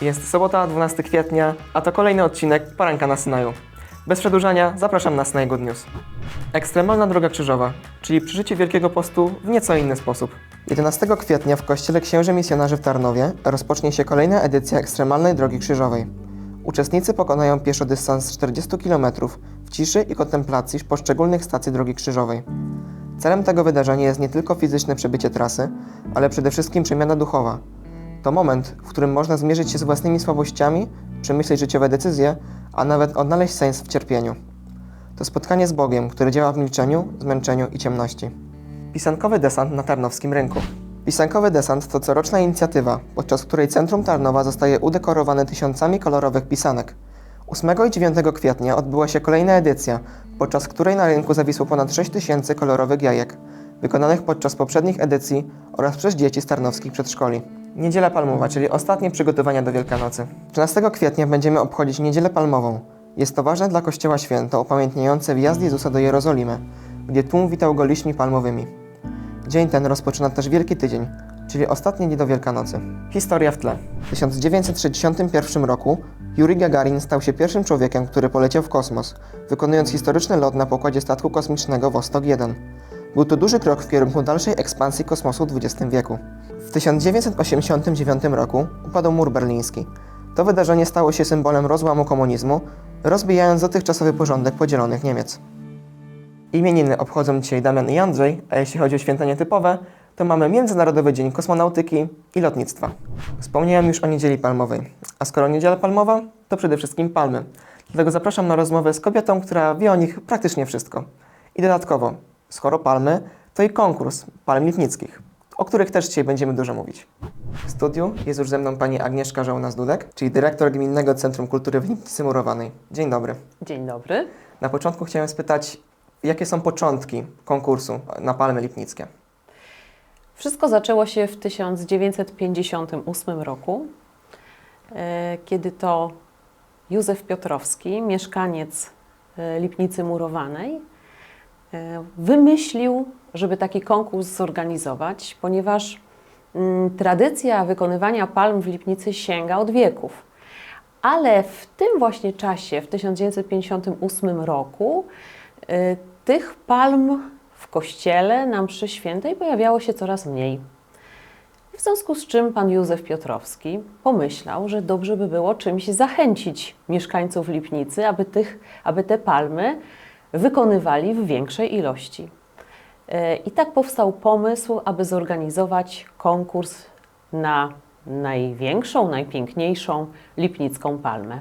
Jest sobota, 12 kwietnia, a to kolejny odcinek Poranka na Synaju. Bez przedłużania zapraszam na jego news. Ekstremalna droga krzyżowa, czyli przeżycie Wielkiego Postu w nieco inny sposób. 11 kwietnia w Kościele Księży Misjonarzy w Tarnowie rozpocznie się kolejna edycja Ekstremalnej Drogi Krzyżowej. Uczestnicy pokonają pieszo dystans 40 km w ciszy i kontemplacji poszczególnych stacji Drogi Krzyżowej. Celem tego wydarzenia jest nie tylko fizyczne przebycie trasy, ale przede wszystkim przemiana duchowa. To moment, w którym można zmierzyć się z własnymi słabościami, przemyśleć życiowe decyzje, a nawet odnaleźć sens w cierpieniu. To spotkanie z Bogiem, które działa w milczeniu, zmęczeniu i ciemności. Pisankowy desant na Tarnowskim Rynku. Pisankowy desant to coroczna inicjatywa, podczas której centrum Tarnowa zostaje udekorowane tysiącami kolorowych pisanek. 8 i 9 kwietnia odbyła się kolejna edycja, podczas której na rynku zawisło ponad 6 tysięcy kolorowych jajek, wykonanych podczas poprzednich edycji oraz przez dzieci z tarnowskich przedszkoli. Niedziela Palmowa, czyli ostatnie przygotowania do Wielkanocy. 13 kwietnia będziemy obchodzić Niedzielę Palmową. Jest to ważne dla Kościoła święto upamiętniające wjazd Jezusa do Jerozolimy, gdzie tłum witał go liśćmi palmowymi. Dzień ten rozpoczyna też Wielki Tydzień, czyli ostatni dzień do Wielkanocy. Historia w tle. W 1961 roku Yuri Gagarin stał się pierwszym człowiekiem, który poleciał w kosmos, wykonując historyczny lot na pokładzie statku kosmicznego Vostok 1. Był to duży krok w kierunku dalszej ekspansji kosmosu w XX wieku. W 1989 roku upadł mur berliński. To wydarzenie stało się symbolem rozłamu komunizmu, rozbijając dotychczasowy porządek podzielonych Niemiec. Imieniny obchodzą dzisiaj Damian i Andrzej, a jeśli chodzi o święta nietypowe, to mamy Międzynarodowy Dzień Kosmonautyki i Lotnictwa. Wspomniałem już o Niedzieli Palmowej, a skoro Niedziela Palmowa, to przede wszystkim palmy. Dlatego zapraszam na rozmowę z kobietą, która wie o nich praktycznie wszystko. I dodatkowo, skoro palmy, to i konkurs palm lipnickich, o których też dzisiaj będziemy dużo mówić. W studiu jest już ze mną pani Agnieszka Żołna-Zdudek, czyli dyrektor Gminnego Centrum Kultury w Lipnicy Murowanej. Dzień dobry. Dzień dobry. Na początku chciałem spytać, jakie są początki konkursu na Palmy Lipnickie? Wszystko zaczęło się w 1958 roku, e, kiedy to Józef Piotrowski, mieszkaniec e, Lipnicy Murowanej, wymyślił, żeby taki konkurs zorganizować, ponieważ mm, tradycja wykonywania palm w Lipnicy sięga od wieków. Ale w tym właśnie czasie, w 1958 roku, y, tych palm w kościele na mszy świętej pojawiało się coraz mniej. W związku z czym pan Józef Piotrowski pomyślał, że dobrze by było czymś zachęcić mieszkańców Lipnicy, aby, tych, aby te palmy wykonywali w większej ilości. Y, I tak powstał pomysł, aby zorganizować konkurs na największą, najpiękniejszą lipnicką palmę.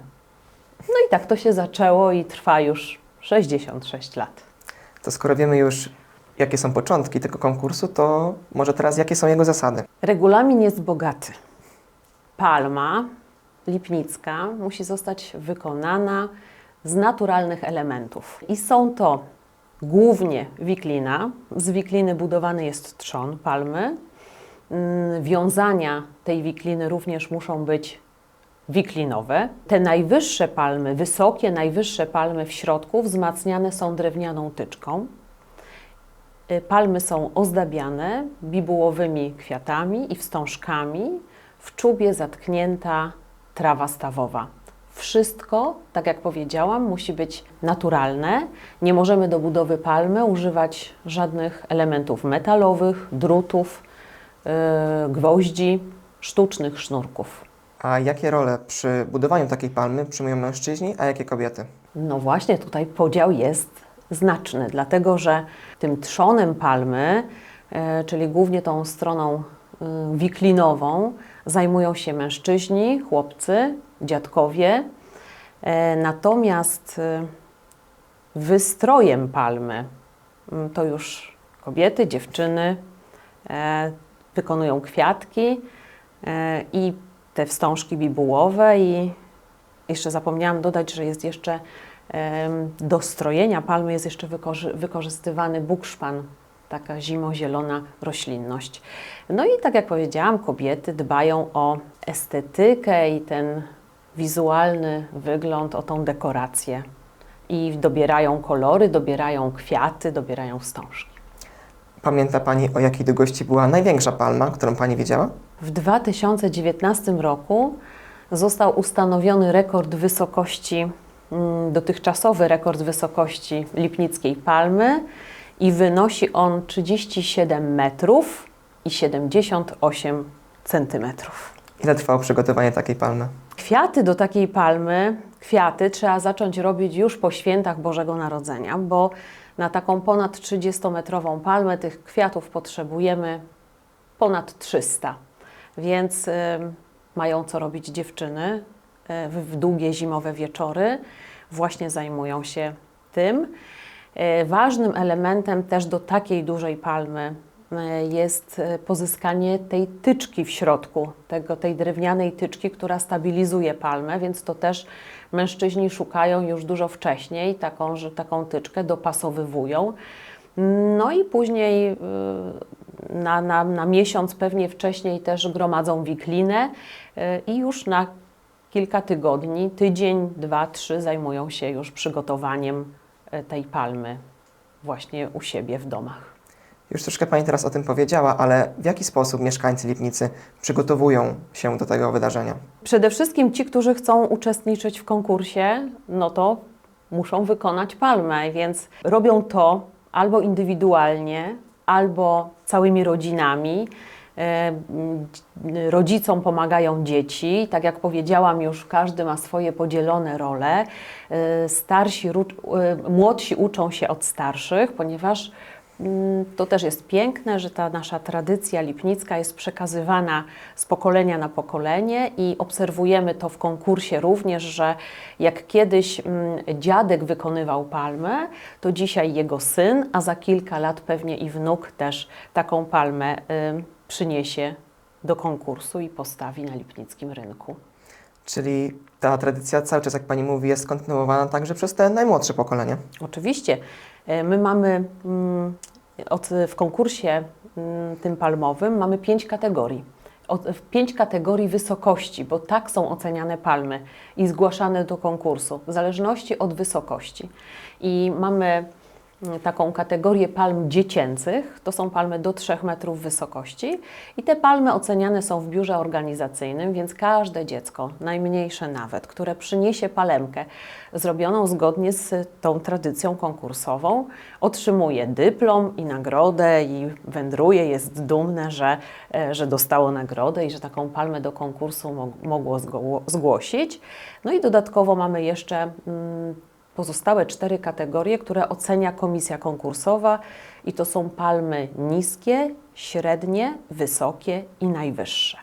No i tak to się zaczęło i trwa już 66 lat. To skoro wiemy już, jakie są początki tego konkursu, to może teraz jakie są jego zasady? Regulamin jest bogaty. Palma lipnicka musi zostać wykonana z naturalnych elementów. I są to głównie wiklina. Z wikliny budowany jest trzon palmy. Mm, Wiązania tej wikliny również muszą być wiklinowe. Te najwyższe palmy, wysokie, najwyższe palmy w środku wzmacniane są drewnianą tyczką. Y, Palmy są ozdabiane bibułowymi kwiatami i wstążkami, w czubie zatknięta trawa stawowa. Wszystko, tak jak powiedziałam, musi być naturalne. Nie możemy do budowy palmy używać żadnych elementów metalowych, drutów, yy, gwoździ, sztucznych sznurków. A jakie role przy budowaniu takiej palmy przyjmują mężczyźni, a jakie kobiety? No właśnie, tutaj podział jest znaczny, dlatego że tym trzonem palmy, e, czyli głównie tą stroną e, wiklinową, zajmują się mężczyźni, chłopcy, dziadkowie. E, Natomiast e, wystrojem palmy to już kobiety, dziewczyny e, wykonują kwiatki i te wstążki bibułowe i jeszcze zapomniałam dodać, że jest jeszcze do strojenia palmy jest jeszcze wykorzy- wykorzystywany bukszpan, taka zimozielona roślinność. No i tak jak powiedziałam, kobiety dbają o estetykę i ten wizualny wygląd, o tą dekorację. I dobierają kolory, dobierają kwiaty, dobierają wstążki. Pamięta Pani, o jakiej długości była największa palma, którą Pani widziała? W 2019 roku został ustanowiony rekord wysokości, mm, dotychczasowy rekord wysokości Lipnickiej Palmy i wynosi on 37 metrów i 78 centymetrów. Ile trwało przygotowanie takiej palmy? Kwiaty do takiej palmy, kwiaty trzeba zacząć robić już po świętach Bożego Narodzenia, bo na taką ponad 30-metrową palmę tych kwiatów potrzebujemy ponad 300. Więc y, mają co robić dziewczyny y, w, długie zimowe wieczory. Właśnie zajmują się tym. Y, ważnym elementem też do takiej dużej palmy jest y, pozyskanie tej tyczki w środku, tego, tej drewnianej tyczki, która stabilizuje palmę, więc to też mężczyźni szukają już dużo wcześniej taką, że taką tyczkę dopasowywują. No i później y, na, na, na miesiąc, pewnie wcześniej też gromadzą wiklinę y, i już na kilka tygodni, tydzień, dwa, trzy zajmują się już przygotowaniem y, tej palmy właśnie u siebie w domach. Już troszkę Pani teraz o tym powiedziała, ale w jaki sposób mieszkańcy Lipnicy przygotowują się do tego wydarzenia? Przede wszystkim ci, którzy chcą uczestniczyć w konkursie, no to muszą wykonać palmę, więc robią to albo indywidualnie, albo całymi rodzinami. E, Rodzicom pomagają dzieci. Tak jak powiedziałam, już każdy ma swoje podzielone role. E, Starsi, e, młodsi uczą się od starszych, ponieważ To też jest piękne, że ta nasza tradycja lipnicka jest przekazywana z pokolenia na pokolenie i obserwujemy to w konkursie również, że jak kiedyś mm, dziadek wykonywał palmę, to dzisiaj jego syn, a za kilka lat pewnie i wnuk też taką palmę przyniesie do konkursu i postawi na lipnickim rynku. Czyli ta tradycja cały czas, jak Pani mówi, jest kontynuowana także przez te najmłodsze pokolenie. Oczywiście. E, My mamy mm, od, w konkursie mm, tym palmowym mamy pięć kategorii. Pięć kategorii wysokości, bo tak są oceniane palmy i zgłaszane do konkursu, w zależności od wysokości. I mamy taką kategorię palm dziecięcych, to są palmy do 3 metrów wysokości i te palmy oceniane są w biurze organizacyjnym, więc każde dziecko, najmniejsze nawet, które przyniesie palemkę zrobioną zgodnie z tą tradycją konkursową, otrzymuje dyplom i nagrodę i wędruje, jest dumne, że, e, że dostało nagrodę i że taką palmę do konkursu mog- mogło zgłosić. No i dodatkowo mamy jeszcze mm, pozostałe cztery kategorie, które ocenia komisja konkursowa i to są palmy niskie, średnie, wysokie i najwyższe.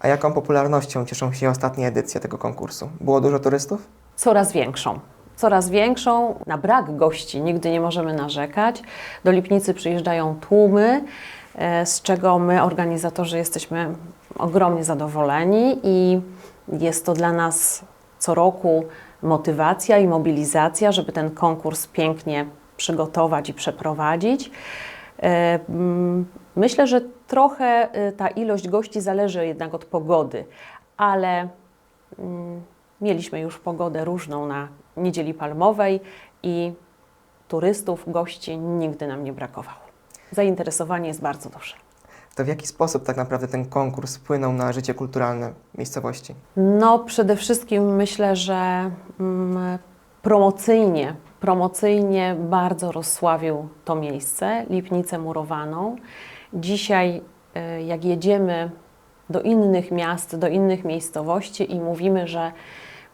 A jaką popularnością cieszą się ostatnie edycje tego konkursu? Było dużo turystów? Coraz większą. Coraz większą. Na brak gości nigdy nie możemy narzekać. Do Lipnicy przyjeżdżają tłumy, e, z czego my, organizatorzy, jesteśmy ogromnie zadowoleni i jest to dla nas co roku motywacja i mobilizacja, żeby ten konkurs pięknie przygotować i przeprowadzić. E, mm, Myślę, że trochę e, ta ilość gości zależy jednak od pogody, ale mm, mieliśmy już pogodę różną na niedzieli palmowej i turystów, gości nigdy nam nie brakowało. Zainteresowanie jest bardzo duże. To w jaki sposób tak naprawdę ten konkurs wpłynął na życie kulturalne miejscowości? No, przede wszystkim myślę, że mm, promocyjnie, promocyjnie bardzo rozsławił to miejsce, Lipnicę Murowaną. Dzisiaj, y, jak jedziemy do innych miast, do innych miejscowości i mówimy, że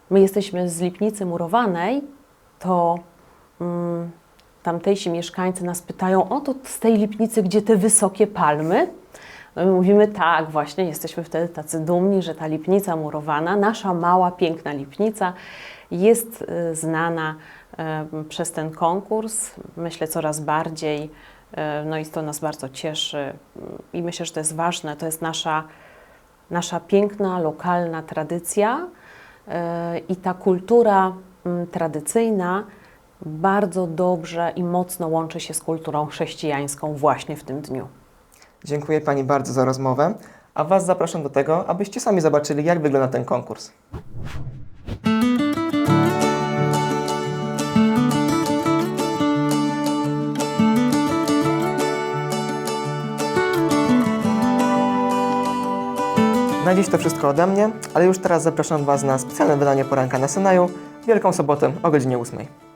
my jesteśmy z Lipnicy Murowanej, to mm, tamtejsi mieszkańcy nas pytają, o to z tej Lipnicy, gdzie te wysokie palmy? No my mówimy tak, właśnie jesteśmy wtedy tacy dumni, że ta lipnica murowana, nasza mała, piękna lipnica jest y, znana y, przez ten konkurs. Myślę coraz bardziej, y, no i to nas bardzo cieszy i myślę, że to jest ważne. To jest nasza, nasza piękna, lokalna tradycja i ta kultura mm, tradycyjna bardzo dobrze i mocno łączy się z kulturą chrześcijańską właśnie w tym dniu. Dziękuję Pani bardzo za rozmowę, a Was zapraszam do tego, abyście sami zobaczyli, jak wygląda ten konkurs. Na dziś to wszystko ode mnie, ale już teraz zapraszam Was na specjalne wydanie poranka na Synaju, Wielką Sobotę o godzinie 8.